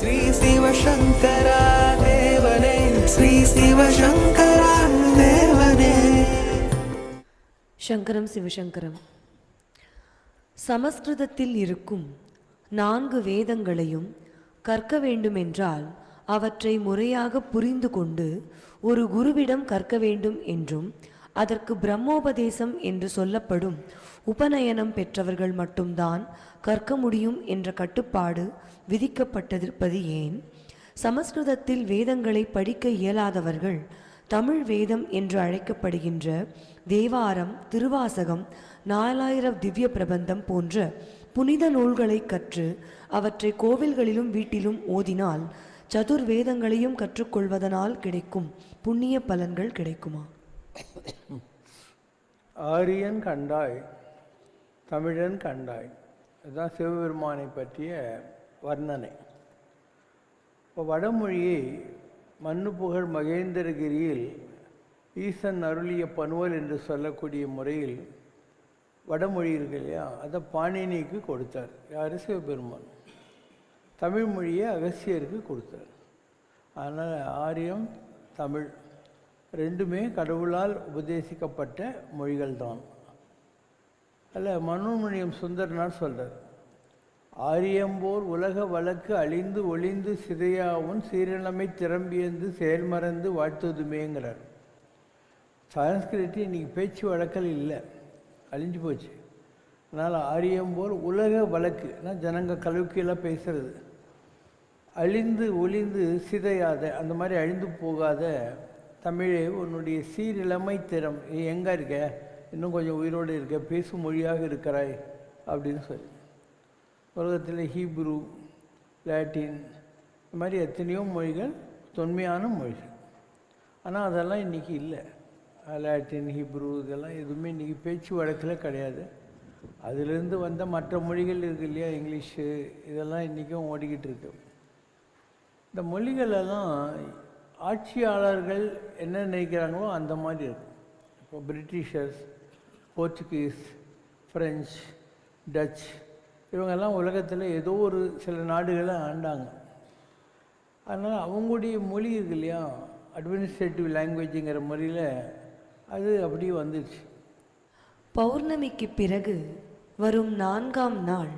ஸ்ரீ சிவசங்கரா தேவனே ஸ்ரீ சிவசங்கரா தேவனே. சங்கரம் சிவசங்கரம் சமஸ்கிருதத்தில் இருக்கும் நான்கு வேதங்களையும் கற்க வேண்டுமென்றால் அவற்றை முறையாக புரிந்து கொண்டு ஒரு குருவிடம் கற்க வேண்டும் என்றும் அதற்கு பிரம்மோபதேசம் என்று சொல்லப்படும் உபநயனம் பெற்றவர்கள் மட்டும்தான் கற்க முடியும் என்ற கட்டுப்பாடு விதிக்கப்பட்டிருப்பது ஏன்? சமஸ்கிருதத்தில் வேதங்களை படிக்க இயலாதவர்கள் தமிழ் வேதம் என்று அழைக்கப்படுகின்ற தேவாரம் திருவாசகம் நாலாயிரம் திவ்ய பிரபந்தம் போன்ற புனித நூல்களை கற்று அவற்றை கோவில்களிலும் வீட்டிலும் ஓதினால் சதுர் வேதங்களையும் கற்றுக்கொள்வதனால் கிடைக்கும் புண்ணிய பலன்கள் கிடைக்குமா? ஆரியன் கண்டாய் தமிழன் கண்டாய். இதுதான் சிவபெருமானை பற்றிய வர்ணனை. இப்போ வடமொழியை மண்ணு புகழ் மகேந்திரகிரியில் ஈசன் அருளிய பனுவல் என்று சொல்லக்கூடிய முறையில் வடமொழி இருக்கு இல்லையா? அதை பாணினிக்கு கொடுத்தார். யார்? சிவபெருமான். தமிழ் மொழியை அகசியருக்கு கொடுத்தார். அதனால் ஆரியம் தமிழ் ரெண்டுமே கடவுளால் உபதேசிக்கப்பட்ட மொழிகள் தான் அதில் மனோன்மணியம் சுந்தரனார் சொல்கிறார் ஆரியம்போர் உலக வழக்கு அழிந்து ஒளிந்து சிதையாவும் சீரழமை திறம்பியந்து செயல்மறந்து வாழ்த்துதுமேங்கிறார். சான்ஸ்கிரிட் இன்றைக்கி பேச்சு வழக்கல் இல்லை. அழிஞ்சு போச்சு. அதனால் ஆரியம்போர் உலக வழக்கு நான் ஜனங்க கலவுக்கியெல்லாம் பேசுகிறது அழிந்து ஒளிந்து சிதையாத அந்த மாதிரி அழிந்து போகாத தமிழே உன்னுடைய சீரிழமை திறம் எங்கே இருக்க? இன்னும் கொஞ்சம் உயிரோடு இருக்க பேசும் மொழியாக இருக்கிறாய் அப்படின்னு சொல்லி. உலகத்தில் ஹீப்ரு லாட்டின் இந்த மாதிரி எத்தனையோ மொழிகள் தொன்மையான மொழிகள். ஆனால் அதெல்லாம் இன்றைக்கி இல்லை. லாட்டின் ஹீப்ரு இதெல்லாம் எதுவுமே இன்றைக்கி பேச்சு வழக்கில் கிடையாது. அதிலிருந்து வந்த மற்ற மொழிகள் இருக்கு இல்லையா இங்கிலீஷு இதெல்லாம் இன்றைக்கும் ஓடிக்கிட்டு இருக்கு. இந்த மொழிகளெல்லாம் ஆட்சியாளர்கள் என்ன நினைக்கிறாங்களோ அந்த மாதிரி இருக்கும். இப்போ பிரிட்டிஷர்ஸ் போர்ச்சுகீஸ் ஃப்ரெஞ்ச் டச் இவங்கெல்லாம் உலகத்தில் ஏதோ ஒரு சில நாடுகளை ஆண்டாங்க. அதனால் அவங்களுடைய மொழி இருக்கு இல்லையா? அட்மினிஸ்ட்ரேட்டிவ் லாங்குவேஜுங்கிற முறையில் அது அப்படியே வந்துடுச்சு பௌர்ணமிக்கு பிறகு வரும் நான்காம் நாள்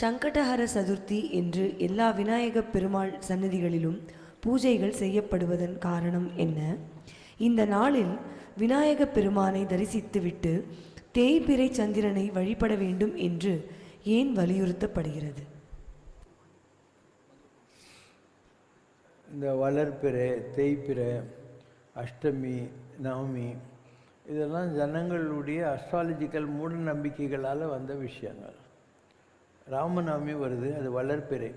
சங்கடஹர சதுர்த்தி என்று எல்லா விநாயகப் பெருமாள் சன்னதிகளிலும் பூஜைகள் செய்யப்படுவதன் காரணம் என்ன? இந்த நாளில் விநாயகப் பெருமானை தரிசித்துவிட்டு தேய்பிறை சந்திரனை வழிபட வேண்டும் என்று ஏன் வலியுறுத்தப்படுகிறது? இந்த வளர்பிறை தேய்பிறை அஷ்டமி நவமி இதெல்லாம் ஜனங்களுடைய அஸ்ட்ராலஜிக்கல் மூட நம்பிக்கைகளால் வந்த விஷயங்கள். ராமநவமி வருது அது வளர்பிறை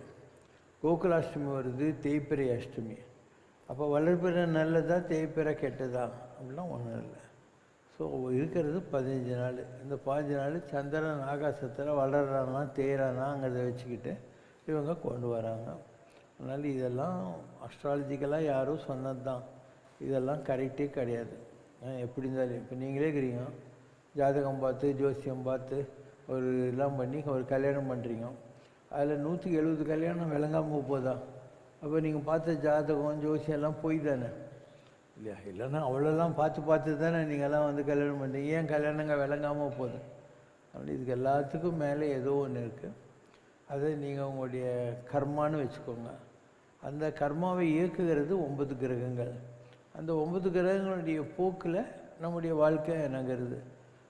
கோகுலாஷ்டமி வருது தேய்ப்பிறை அஷ்டமி. அப்போ வளர்பிறை நல்லதா தேய்பிறை கெட்டதா? அப்படிலாம் ஒன்றும் இல்லை. ஸோ இருக்கிறது பதினஞ்சு நாள். இந்த பதினஞ்சு நாள் சந்திரன் ஆகாசத்தில் வளர்றானா தேய்றானாங்கிறத வச்சுக்கிட்டு இவங்க கொண்டு வராங்க. அதனால் இதெல்லாம் அஸ்ட்ராலஜிக்கலாக யாரும் சொன்னது தான் இதெல்லாம் கரெக்டே கிடையாது. எப்படி இருந்தாலும் இப்போ நீங்களே இருக்கிறீங்க. ஜாதகம் பார்த்து ஜோசியம் பார்த்து ஒரு இதெல்லாம் பண்ணி ஒரு கல்யாணம் பண்ணுறீங்க அதில் நூற்றுக்கு எழுபது கல்யாணம் விளங்காமல் போதா? அப்போ நீங்கள் பார்த்த ஜாதகம் ஜோசியம் எல்லாம் போய் தானே? இல்லையா? இல்லைன்னா அவ்வளோலாம் பார்த்து பார்த்து தானே நீங்கள்லாம் வந்து கல்யாணம் பண்ணுறீங்க ஏன் கல்யாணங்க விளங்காமல் போகுது? அதனால் இதுக்கு எல்லாத்துக்கும் மேலே ஏதோ ஒன்று இருக்குது அதை நீங்கள் உங்களுடைய கர்மான்னு வச்சுக்கோங்க. அந்த கர்மாவை இயக்குகிறது ஒன்பது கிரகங்கள். அந்த ஒன்பது கிரகங்களுடைய போக்கில் நம்முடைய வாழ்க்கை நகருது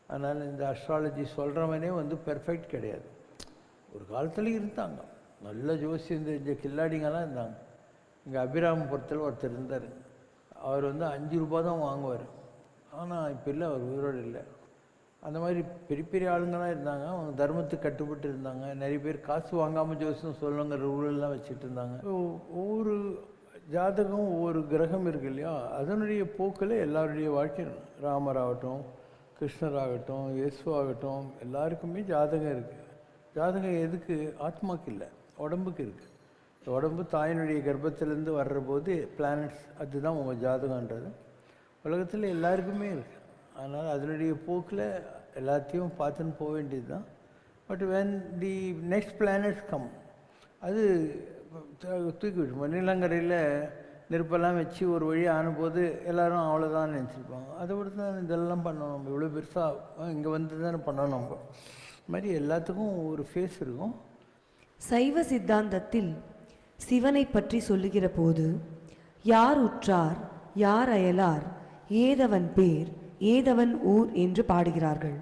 அதனால் இந்த அஸ்ட்ராலஜி சொல்கிறவனே வந்து பெர்ஃபெக்ட் கிடையாது. ஒரு காலத்தில் இருந்தாங்க. நல்ல ஜோசியம் தெரிஞ்ச கில்லாடிங்கெல்லாம் இருந்தாங்க. இங்கே அபிராமபுரத்தில் ஒருத்தர் இருந்தார். அவர் வந்து அஞ்சு ரூபா தான் வாங்குவார். ஆனால் இப்போ இல்லை அவர் உயிரோடு இல்லை. அந்த மாதிரி பெரிய பெரிய ஆளுங்களாம் இருந்தாங்க. அவங்க தர்மத்துக்கு கட்டுப்பட்டு இருந்தாங்க. நிறைய பேர் காசு வாங்காமல் ஜோசியம் சொல்லுங்கிற ரூலெல்லாம் வச்சுட்டு இருந்தாங்க. ஒவ்வொரு ஜாதகம் ஒவ்வொரு கிரகம் இருக்கு இல்லையா? அதனுடைய போக்கில் எல்லாருடைய வாழ்க்கை ராமர் ஆகட்டும் கிருஷ்ணர் ஆகட்டும் இயேசு ஆகட்டும் எல்லாருக்குமே ஜாதகம் இருக்குது ஜாதகம் எதுக்கு? ஆத்மாக்கு இல்லை உடம்புக்கு இருக்குது உடம்பு தாயினுடைய கர்ப்பத்திலேருந்து வர்ற போது பிளானட்ஸ் அதுதான் உங்கள் ஜாதகன்றது உலகத்தில் எல்லாருக்குமே இருக்குது அதனால் அதனுடைய போக்கில் எல்லாத்தையும் பார்த்துன்னு போக வேண்டியது தான் but when the next planets come அது தூக்கி விட்டு நீலங்கரையில் நெருப்பெல்லாம் வச்சு ஒரு வழி ஆனும்போது எல்லாரும் அவ்வளோதான் நினச்சிருப்பாங்க. அதை விட தான் இதெல்லாம் பண்ணோம் நம்ம. இவ்வளோ பெருசாக இங்கே வந்து தானே பண்ணோம் நம்ம. இது மாதிரி எல்லாத்துக்கும் ஒரு ஃபேஸ் இருக்கும். சைவ சித்தாந்தத்தில் சிவனை பற்றி சொல்லுகிற போது யார் உற்றார் யார் அயலார் ஏதவன் பேர் ஏதவன் ஊர் என்று பாடுகிறார்கள்.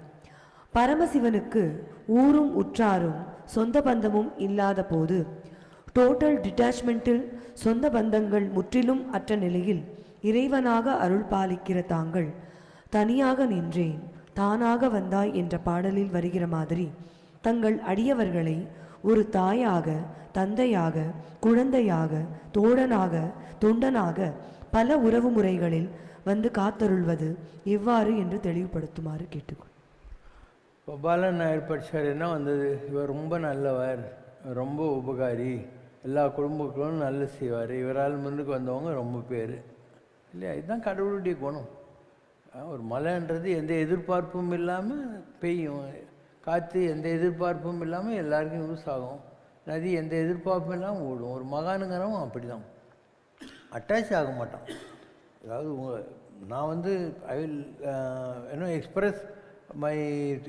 பரமசிவனுக்கு ஊரும் உற்றாரும் சொந்த பந்தமும் இல்லாத போது டோட்டல் டிட்டாச்மெண்ட்டில் சொந்த பந்தங்கள் முற்றிலும் அற்ற நிலையில் இறைவனாக அருள் பாலிக்கிற தாங்கள் தனியாக நின்றேன் தானாக வந்தாய் என்ற பாடலில் வருகிற மாதிரி தங்கள் அடியவர்களை ஒரு தாயாக தந்தையாக குழந்தையாக தோழனாக தொண்டனாக பல உறவு முறைகளில் வந்து காத்தருள்வது எவ்வாறு என்று தெளிவுபடுத்துமாறு கேட்டுக்கொள். பாலன் நாயர் படிச்சார் என்ன வந்தது? இவர் ரொம்ப நல்லவர் ரொம்ப உபகாரி. எல்லா குடும்பங்களும் நல்ல செய்வார். இவரால் முன்னுக்கு வந்தவங்க ரொம்ப பேர். இல்லையா? இதுதான் கடவுளுடைய குணம். ஒரு மழைன்றது எந்த எதிர்பார்ப்பும் இல்லாமல் பெய்யும். காற்று எந்த எதிர்பார்ப்பும் இல்லாமல் எல்லாருக்கும் யூஸ் ஆகும். நதி எந்த எதிர்பார்ப்பும் இல்லாமல் ஓடும். ஒரு மகானுங்கிறவன் அப்படி தான் அட்டாச் ஆக மாட்டான். அதாவது உங்கள் நான் வந்து I will you know express my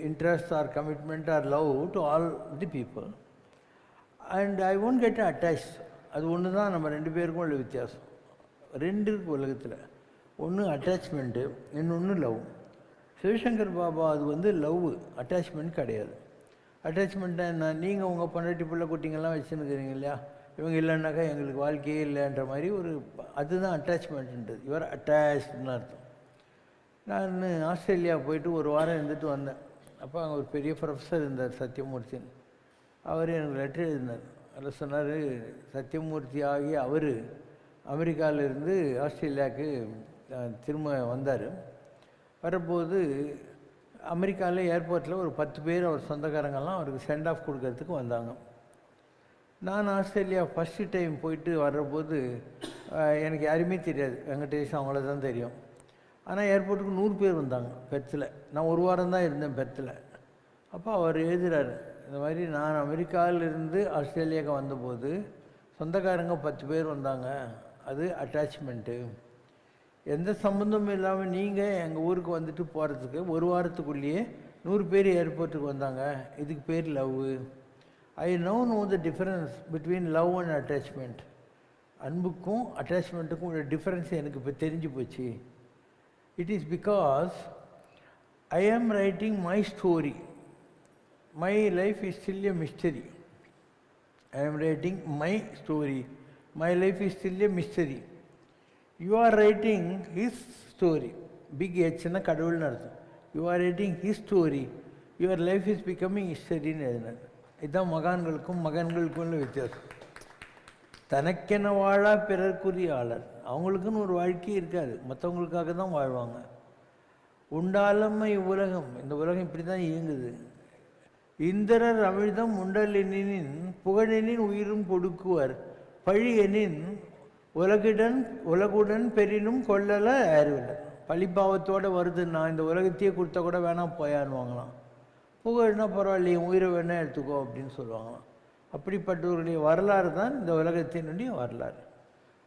interest or commitment or love to all the people and I won't get attach அது ஒன்று தான் நம்ம ரெண்டு பேருக்கும் உள்ள வித்தியாசம். ரெண்டு உலகத்தில். ஒன்று அட்டாச்மெண்ட்டு இன்னொன்று லவ் சிவசங்கர் பாபா அது வந்து லவ் அட்டாச்மெண்ட் கிடையாது. அட்டாச்மெண்ட்டை என்ன? நீங்கள் உங்கள் பொண்டாட்டி பிள்ளை குட்டிங்கெல்லாம் வச்சுருக்கிறீங்க இல்லையா? இவங்க இல்லைன்னாக்கா எங்களுக்கு வாழ்க்கையே இல்லைன்ற மாதிரி ஒரு அதுதான் அட்டாச்மெண்ட்ன்றது இவர் அட்டாச்னு அர்த்தம். நான் ஆஸ்திரேலியா போயிட்டு ஒரு வாரம் இருந்துட்டு வந்தேன். அப்போ அங்கே ஒரு பெரிய ப்ரொஃபஸர் இருந்தார் சத்யமூர்த்தின்னு அவர் எனக்கு லெட்டர் எழுதினார். அதில் சொன்னார் சத்யமூர்த்தி ஆகி அவர் அமெரிக்காவிலேருந்து ஆஸ்திரேலியாவுக்கு திரும்ப வந்தார். வரும்போது அமெரிக்காவில் ஏர்போர்ட்டில் ஒரு பத்து பேர் அவர் சொந்தக்காரங்கெல்லாம் அவருக்கு சென்ட் ஆஃப் கொடுக்கறதுக்கு வந்தாங்க. நான் ஆஸ்திரேலியா ஃபஸ்ட்டு டைம் போயிட்டு வர்றபோது எனக்கு யாருமே தெரியாது. வெங்கடேஷ் அவங்கள தான் தெரியும். ஆனால் ஏர்போர்ட்டுக்கு நூறு பேர் வந்தாங்க பெத்தில் நான் ஒரு வாரம் தான் இருந்தேன் பெத்தில் அப்போ அவர் எழுதுறாரு இந்த மாதிரி நான் அமெரிக்காவிலிருந்து ஆஸ்திரேலியாவுக்கு வந்தபோது சொந்தக்காரங்க பத்து பேர் வந்தாங்க. அது அட்டாச்மெண்ட்டு எந்த சம்மந்தமும் இல்லாமல் நீங்கள் எங்கள் ஊருக்கு வந்துட்டு போகிறதுக்கு ஒரு வாரத்துக்குள்ளேயே நூறு பேர் ஏர்போர்ட்டுக்கு வந்தாங்க. இதுக்கு பேர் love. I know know the difference between love and attachment அன்புக்கும் அட்டாச்மெண்ட்டுக்கும் உள்ள டிஃப்ரென்ஸ் எனக்கு இப்போ தெரிஞ்சு போச்சு. It is because I am writing my story my life is still a mystery I am writing my story my life is still a mystery you are writing his story big ஹெச்னா கடவுள்னு அர்த்தம் you are writing his story your life is becoming ஹிஸ்டரின்னு எழுதினார் இதுதான் மகான்களுக்கும் மகன்களுக்கும் உள்ள வித்தியாசம் தனக்கென வாழா பிறர்க்குரிய ஆளர் அவங்களுக்குன்னு ஒரு வாழ்க்கை இருக்காது மற்றவங்களுக்காக தான் வாழ்வாங்க உண்டாலம்மை உலகம் இந்த உலகம் இப்படி தான் இயங்குது இந்திரர் அமிழ்தம் உண்டலெனின் புகழெனின் உயிரும் கொடுக்குவர் பழி எனின் உலகுடன் உலகுடன் பெரினும் கொள்ளலை அறிவில்லை. பழிப்பாவத்தோடு வருது நான் இந்த உலகத்தையே கொடுத்தா கூட வேணாம் போயான்னுவாங்களாம் புகழ்னா பரவாயில்லையே உயிரை வேணால் எடுத்துக்கோ அப்படின்னு சொல்லுவாங்களாம். அப்படிப்பட்டவர்களுடைய வரலாறு தான் இந்த உலகத்தினுடைய வரலாறு.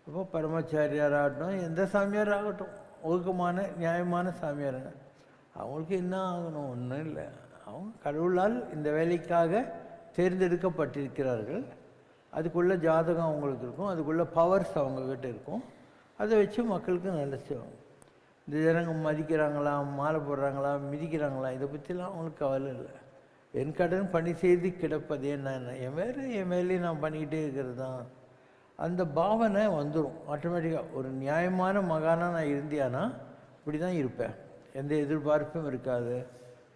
அப்போ பரமாச்சாரியார் ஆகட்டும் எந்த சாமியார் ஆகட்டும் ஒழுக்கமான நியாயமான சாமியாருங்க அவங்களுக்கு என்ன ஆகணும்? ஒன்றும் இல்லை. அவங்க கடவுளால் இந்த வேலைக்காக தேர்ந்தெடுக்கப்பட்டிருக்கிறார்கள். அதுக்குள்ள ஜாதகம் அவங்களுக்கு இருக்கும். அதுக்குள்ள பவர்ஸ் அவங்கக்கிட்ட இருக்கும். அதை வச்சு மக்களுக்கு நல்ல செய்வாங்க. இந்த ஜனங்க மதிக்கிறாங்களா மாலை போடுறாங்களா மிதிக்கிறாங்களா இதை பற்றிலாம் அவங்களுக்கு கவலை இல்லை. என் கடன் பணி செய்து கிடப்பதே என்ன? என் வேறு என் மேலே நான் பண்ணிக்கிட்டே இருக்கிறது தான். அந்த பாவனை வந்துடும் ஆட்டோமேட்டிக்காக ஒரு நியாயமான மகானாக நான் இருந்தியானா இப்படி தான் இருப்பேன். எந்த எதிர்பார்ப்பும் இருக்காது.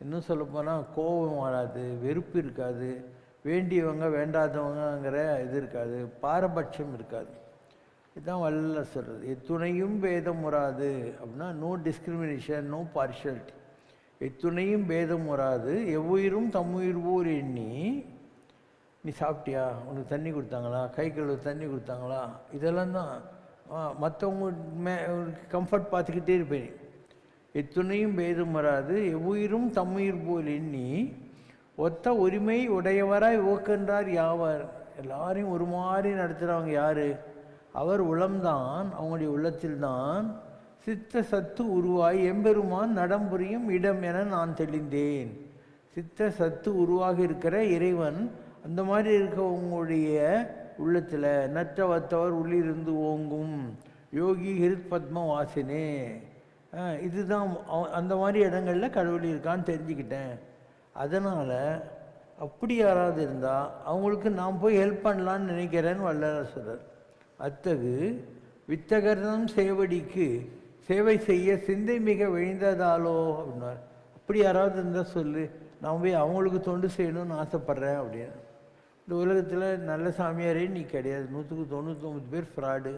இன்னும் சொல்லப்போனால் கோபம் வராது வெறுப்பு இருக்காது. வேண்டியவங்க வேண்டாதவங்கங்கிற இது இருக்காது. பாரபட்சம் இருக்காது. இதுதான் வல்ல சொல்கிறது எத்துணையும் பேதம் வராது அப்படின்னா நோ டிஸ்கிரிமினேஷன் நோ பார்ஷியாலிட்டி எத்துணையும் பேதம் வராது எவ்வுயிரும் தம்முயிர் ஊர் எண்ணி நீ சாப்பிட்டியா? உனக்கு தண்ணி கொடுத்தாங்களா? கை கழுவு தண்ணி கொடுத்தாங்களா? இதெல்லாம் தான். மற்றவங்க மே கம்ஃபர்ட் பார்த்துக்கிட்டே இருப்பேன். எத்துணையும் பேதம் வராது எவ்வுயிரும் தம்முயிர் போல் எண்ணி ஒத்த உரிமை உடையவராய் ஓக்கென்றார் யாவர்? எல்லாரையும் ஒரு மாதிரி நடத்துகிறவங்க யார்? அவர் உளம்தான் அவங்களுடைய உள்ளத்தில்தான் சித்த சத்து உருவாய் எம்பெருமான் நடம்புரியும் இடம் என நான் தெளிந்தேன். சித்த சத்து உருவாக இருக்கிற இறைவன் அந்த மாதிரி இருக்க உங்களுடைய உள்ளத்தில் நற்றவத்தவர் உள்ளிருந்து ஓங்கும் யோகி ஹிருத் பத்ம வாசினே இதுதான் அவ- அந்த மாதிரி இடங்களில் கடவுள் இருக்கான்னு தெரிஞ்சுக்கிட்டேன். அதனால் அப்படி யாராவது இருந்தால் அவங்களுக்கு நான் போய் ஹெல்ப் பண்ணலான்னு நினைக்கிறேன்னு வல்லரசுரர் அத்தகு வித்தகர்தம் சேவடிக்கு சேவை செய்ய சிந்தை மிக விழுந்ததாலோ அப்படின்னார் அப்படி யாராவது இருந்தால் சொல்லு நான் போய் அவங்களுக்கு தொண்டு செய்யணும்னு ஆசைப்பட்றேன் அப்படின்னு. இந்த உலகத்தில் நல்ல சாமியாரே நீ கிடையாது. நூற்றுக்கு தொண்ணூற்றொம்பது பேர் ஃப்ராடு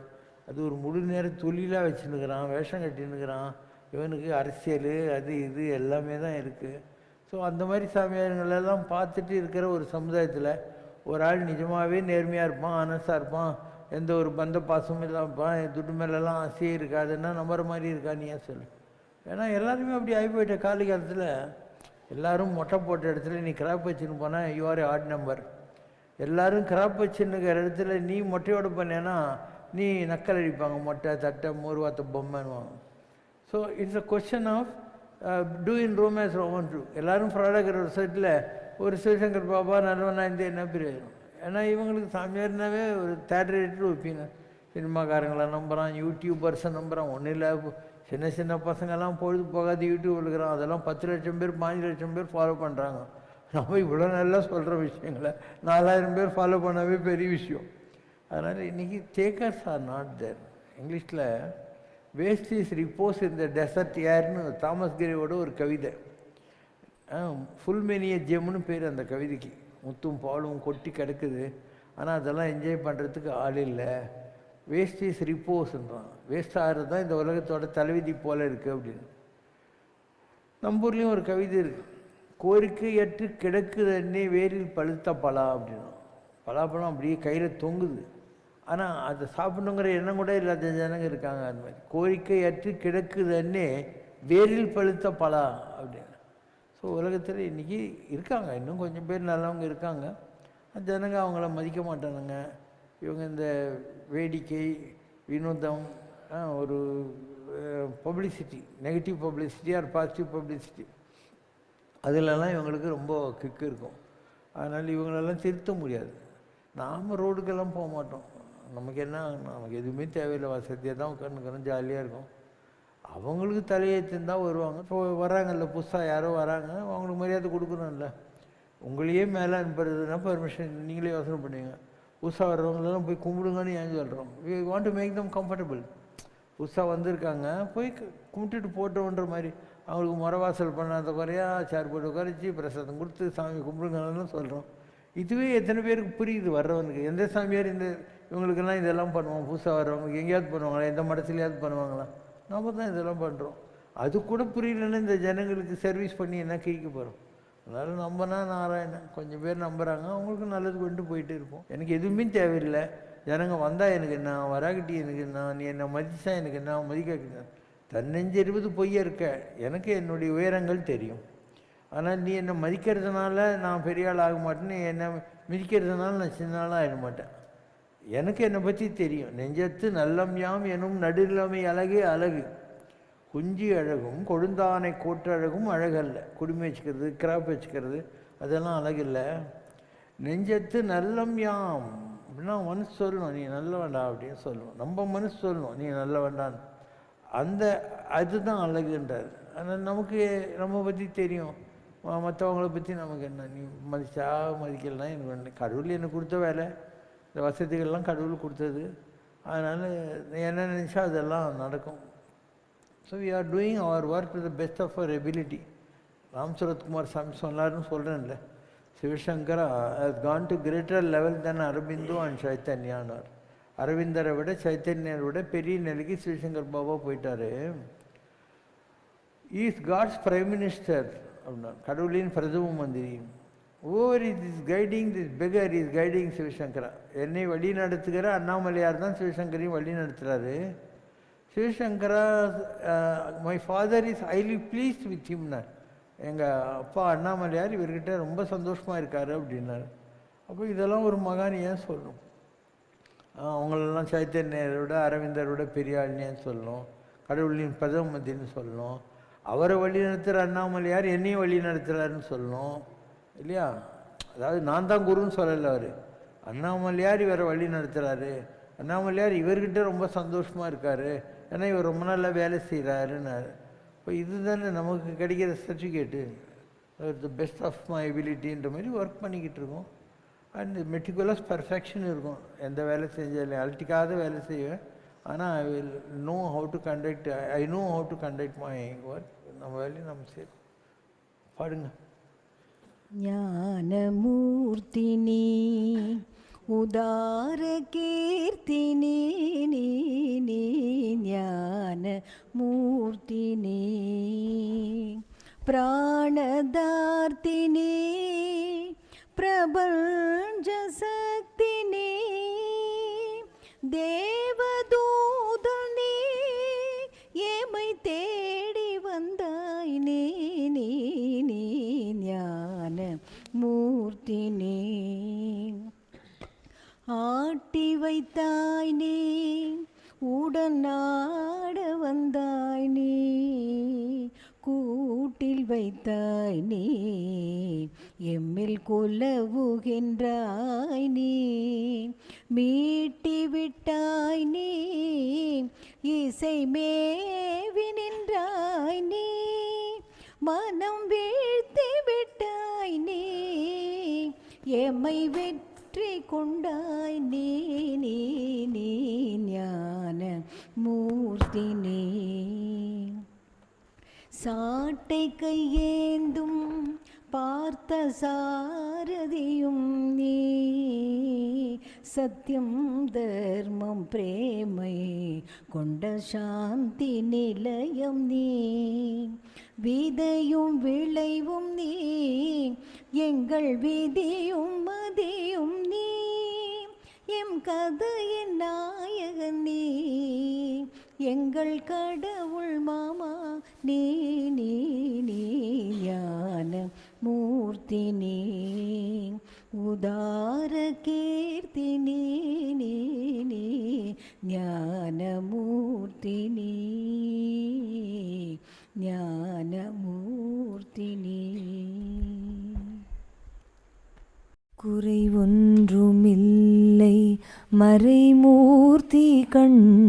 அது ஒரு முழு நேர தொழிலாக வச்சுன்னுக்கிறான் வேஷம் கட்டின்னுக்கிறான். இவனுக்கு அரசியல் அது இது எல்லாமே தான் இருக்குது ஸோ அந்த மாதிரி சாமியாருங்களெல்லாம் பார்த்துட்டு இருக்கிற ஒரு சமுதாயத்தில் ஒரு ஆள் நிஜமாகவே நேர்மையாக இருப்பான் அனசாக இருப்பான் எந்த ஒரு பந்த பாசமும் இல்லாமல் இருப்பான் துட்டு மேலெல்லாம் ஆசையே இருக்காதுன்னா நம்புற மாதிரி இருக்கா நீ ஏன் சொல்லு? ஏன்னா எல்லாருமே அப்படி ஆகி போயிட்ட காலி காலத்தில் எல்லோரும் மொட்டை போட்ட இடத்துல நீ கிராப் வச்சுன்னு போனால் யூஆர் ஆட் நம்பர் எல்லோரும் கிராப் வச்சுன்னுக்கிற இடத்துல நீ மொட்டையோடு பண்ணேன்னா நீ நக்கல் அடிப்பாங்க மொட்டை தட்டை மோர்வாத்த பொம்மைன்னுவாங்க. So it's a question of do in Rome as Roman do எல்லாரும் ஃப்ராடாக இருக்கிற செட்டில் ஒரு சிவசங்கர் பாபா நல்லவனா இருந்து என்ன பிரயோஜனம் ஏன்னா இவங்களுக்கு சாமியார்னாவே ஒரு தேட்டர் ரேட்டு வைப்பீங்க சினிமாக்காரங்களை நம்புகிறான் யூடியூபர்ஸை நம்புகிறான் ஒன்றும் இல்லை சின்ன சின்ன பசங்கெல்லாம் பொழுது போகாது யூடியூப் இருக்கிறான் அதெல்லாம் பத்து லட்சம் பேர் பாஞ்சு லட்சம் பேர் ஃபாலோ பண்ணுறாங்க நம்ம இவ்வளோ நல்லா சொல்கிற விஷயங்களை நாலாயிரம் பேர் ஃபாலோ பண்ணவே பெரிய விஷயம் அதனால் இன்றைக்கி டேக்கர்ஸ் ஆர் நாட் தேர் இங்கிலீஷில் வேஸ்ட் இஸ் ரிப்போஸ் இந்த டெசர்ட் ஏர்னு தாமஸ் கிரியோட ஒரு கவிதை. ஃபுல் மெனிய ஜெம்னு பேர் அந்த கவிதைக்கு. முத்தும் பாலும் கொட்டி கிடக்குது. ஆனால் அதெல்லாம் என்ஜாய் பண்ணுறதுக்கு ஆள் இல்லை. வேஸ்ட் இஸ் ரிப்போஸ்ன்றான் வேஸ்ட் ஆகிறது தான் இந்த உலகத்தோட தலைவிதி போல் இருக்குது அப்படின்னு. நம்ம ஊர்லேயும் ஒரு கவிதை இருக்குது கோரிக்கை ஏற்று கிடக்குதன்னே வேரில் பழுத்த பலா அப்படின்னா பலாப்பழம் அப்படியே கையில் தொங்குது. ஆனால் அதை சாப்பிடணுங்கிற எண்ணம் கூட இல்லாத ஜனங்க இருக்காங்க அது மாதிரி. கோரிக்கை அற்று கிடக்குதன்னே வேரில் பழுத்த பழம் அப்படின்னு. ஸோ உலகத்தில் இன்றைக்கி இருக்காங்க. இன்னும் கொஞ்சம் பேர் நல்லவங்க இருக்காங்க. ஜனங்க அவங்கள மதிக்க மாட்டானுங்க. இவங்க இந்த வேடிக்கை வினோதம் ஒரு publicity negative publicity or positive publicity அதிலெல்லாம் இவங்களுக்கு ரொம்ப கிக்கு இருக்கும். அதனால் இவங்களெல்லாம் திருத்த முடியாது. நாம் ரோடுக்கெல்லாம் போக மாட்டோம் நமக்கு என்ன நமக்கு எதுவுமே தேவையில்லை. வசதியாக தான் உட்காந்துக்கிறோம் ஜாலியாக இருக்கும். அவங்களுக்கு தலையேற்றுன்னு தான் வருவாங்க. இப்போ வராங்கல்ல புதுசாக யாரோ வராங்க. அவங்களுக்கு மரியாதை கொடுக்கணும்ல. உங்களையே மேலே அனுப்புறதுனா பர்மிஷன் நீங்களே யோசனை பண்ணுவீங்க புதுசாக வர்றவங்களெல்லாம் போய் கும்பிடுங்கன்னு ஏன் சொல்கிறோம் we want to make them comfortable புதுசாக வந்திருக்காங்க. போய் கும்பிட்டுட்டு போட்டோன்ற மாதிரி. அவங்களுக்கு முறவாசல் பண்ணாத குறையா சார் போட்டு குறைச்சி பிரசாதம் கொடுத்து சாமி கும்பிடுங்கன்னு சொல்கிறோம் இதுவே எத்தனை பேருக்கு புரியுது வர்றவனுக்கு. எந்த சாமியார் இந்த இவங்களுக்கெல்லாம் இதெல்லாம் பண்ணுவோம். புதுசாக வர்றவங்க எங்கேயாவது பண்ணுவாங்களா? எந்த மடத்துலையாவது பண்ணுவாங்களா? நம்ம தான் இதெல்லாம் பண்ணுறோம் அது கூட புரியலன்னு இந்த ஜனங்களுக்கு சர்வீஸ் பண்ணி என்ன கிழிக்க போகிறோம் அதனால் நம்பினா நாராயணன். கொஞ்சம் பேர் நம்புகிறாங்க அவங்களுக்கு நல்லது கொண்டு போயிட்டு இருப்போம். எனக்கு எதுவுமே தேவையில்லை. ஜனங்க வந்தால் எனக்கு என்ன? வராகிட்டி எனக்கு என்ன? நீ என்ன மதித்தா எனக்கு என்ன? மதிக்க தன்னெஞ்செறிவது பொய்யா இருக்க? எனக்கு என்னுடைய உயரங்கள் தெரியும். ஆனால் நீ என்னை மதிக்கிறதுனால நான் பெரிய ஆள் ஆக மாட்டேன்னு என்னை மிதிக்கிறதுனால நான் சின்ன ஆளாக ஆகிட மாட்டேன். எனக்கு என்னை பற்றி தெரியும். நெஞ்சத்து நல்லம் யாம் எனும் நடுநிலைமை அழகே அழகு. குஞ்சி அழகும் கொழுந்தானை கோட்டழகும் அழகல்ல. குடுமி வச்சுக்கிறது கிராப் வச்சுக்கிறது அதெல்லாம் அழகில்லை. நெஞ்சத்து நல்லம் யாம். அப்படின்னா மனசு சொல்லணும். நீ நல்லவண்டா அப்படின்னு சொல்லணும். நம்ம மனசு சொல்லணும். நீ நல்லவண்டான்னு அந்த அதுதான் அழகுன்றார். ஆனால் நமக்கு நம்ம பற்றி தெரியும். மற்றவங்களை மற்றவங்கள பற்றி நமக்கு என்ன? நீ மதிச்சா மதிக்கலாம் எனக்கு கடவுள் எனக்கு கொடுத்த வேலை? இந்த வசதிகள்லாம் கடவுள் கொடுத்தது. அதனால் என்ன நினச்சா அதெல்லாம் நடக்கும். So we are doing our work to the best of our ability Ram Sarathkumar Swami சொன்னார்னு சொல்கிறேன்ல Sivasankara has gone to greater level then Aurobindo and சைத்தன்யானார் அரவிந்தரை விட சைத்தன்யரை விட பெரிய நிலைக்கு சிவசங்கர் பாபா போயிட்டார். இஸ் காட்ஸ் பிரைம் மினிஸ்டர் அப்படின்னா கடவுளின் பிரதம மந்திரி. Over is is guiding this beggar is guiding Sivasankara என்னை வழி நடத்துகிற அண்ணாமலையார் தான் சிவசங்கரையும் வழி நடத்துகிறாரு Sivasankara my father is highly pleased with ஹிம்னார் எங்கள் அப்பா அண்ணாமலையார் இவர்கிட்ட ரொம்ப சந்தோஷமாக இருக்காரு அப்படின்னாரு. அப்போ இதெல்லாம் ஒரு மகான் ஏன் சொல்லணும்? அவங்களெல்லாம் சைத்தன்யரோட அரவிந்தரோட பெரியாள்னு சொல்லணும்? கடவுளின் பதமதின்னு சொல்லணும். அவரை வழி நடத்துகிற அண்ணாமலையார் என்னையும் வழி நடத்துகிறாருன்னு சொல்லணும். இல்லையா? அதாவது நான் தான் குருன்னு சொல்லலை அவர். அண்ணாமலையார் இவரை வழி நடத்துகிறாரு அண்ணாமலையார் இவர்கிட்ட ரொம்ப சந்தோஷமாக இருக்கார். ஏன்னா இவர் ரொம்ப நல்லா வேலை செய்கிறாருன்னாரு இப்போ இதுதானே நமக்கு கிடைக்கிற certificate the best of my எபிலிட்டின்ற மாதிரி ஒர்க் பண்ணிக்கிட்டு இருக்கோம். அண்ட் மெட்டிகுலஸ் பர்ஃபெக்ஷன் இருக்கும். எந்த வேலை செஞ்சாலும் அழட்டிக்காத வேலை செய்வேன். ஆனால் I will know how to conduct I know how to conduct my work நம்ம வேலையை நம்ம செய்யணும் பாடுங்க ज्ञानमूर्तिनि उदारकीर्तिनि ज्ञानमूर्तिनि प्राणदार्तिनि प्रभञ्जशक्तिनि देव ஆட்டினே. ஆட்டி வைத்தாய் நீ உடனாட வந்தாய் நீ கூட்டில் வைத்தாய் நீ எம்மில் கொல்லவுகின்றாய் நீ மீட்டி விட்டாய் நீ இசை மேவி நின்றாய் நீ மனம் வீழ்த்தி விட்டாய் நீ எம்மை வெற்றி கொண்டாய் நீ நீ நீ ஞான மூர்த்தி நீ சாட்டை கையேந்தும் பார்த்த சாரதியும் நீ சத்தியம் தர்மம் பிரேமை கொண்ட சாந்தி நிலையம் நீ. விதையும் விளைவும் நீ எங்கள் விதியும் மதியும் நீ. எம் கதையின் நாயகன் நீ எங்கள் கடவுள் மாமா நீ நீ நீ ஞான மூர்த்தி நீ உதார கீர்த்தி நீ நீ நீ ஞான மூர்த்தி நீ ஞான மூர்த்தி நீ குறை ஒன்றுமில்லை மறைமூர்த்தி கண்ணா